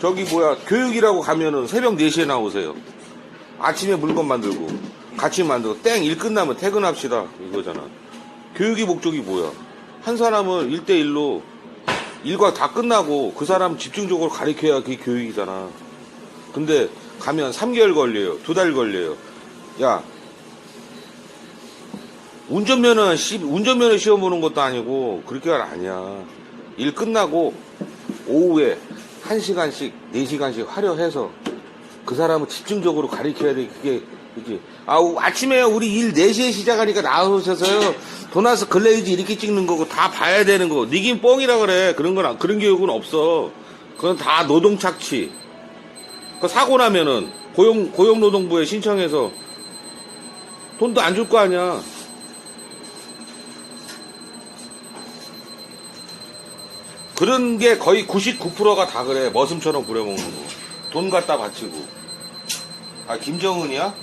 저기 뭐야 교육이라고 가면은 새벽 4시에 나오세요. 아침에 물건 만들고 같이 만들고 땡 일 끝나면 퇴근합시다 이거잖아. 교육의 목적이 뭐야? 한 사람을 1대1로 일과 다 끝나고 그 사람 집중적으로 가르쳐야 그게 교육이잖아. 근데 가면 3개월 걸려요. 두 달 걸려요. 야, 운전면허, 시, 운전면허 시험 보는 것도 아니고 그렇게가 아니야. 일 끝나고 오후에 1시간씩, 4시간씩 화려해서 그 사람을 집중적으로 가르쳐야 돼. 그게, 그게. 아, 우- 아침에 우리 일 4시에 시작하니까 나오셔서요. 도나스 글레이즈 이렇게 찍는 거고 다 봐야 되는 거. 니긴 뻥이라 그래. 그런 건, 안- 그런 교육은 없어. 그건 다 노동 착취. 그 사고 나면은 고용, 고용노동부에 신청해서 돈도 안 줄 거 아니야. 그런 게 거의 99%가 다 그래. 머슴처럼 부려먹는 거. 돈 갖다 바치고. 아, 김정은이야?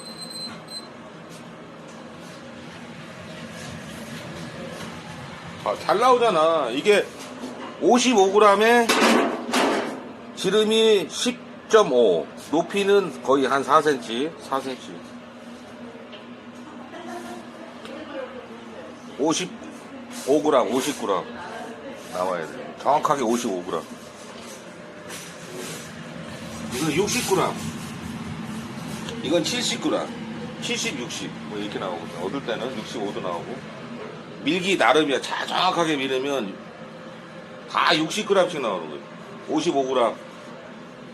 아, 잘 나오잖아. 이게 55g에 지름이 10.5, 높이는 거의 한 4cm, 4cm. 55g, 50g 나와야 돼. 정확하게 55g. 이건 60g. 이건 70g. 70, 60. 뭐 이렇게 나오거든. 얻을 때는 65도 나오고. 밀기 나름이야. 자, 정확하게 밀으면 다 60g씩 나오는 거예요. 55g.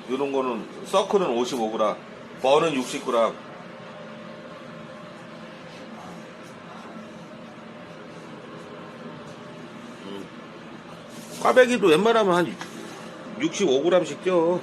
이런 거는, 서클은 55g. 버는 60g. 꽈배기도 웬만하면 한 65g씩 껴.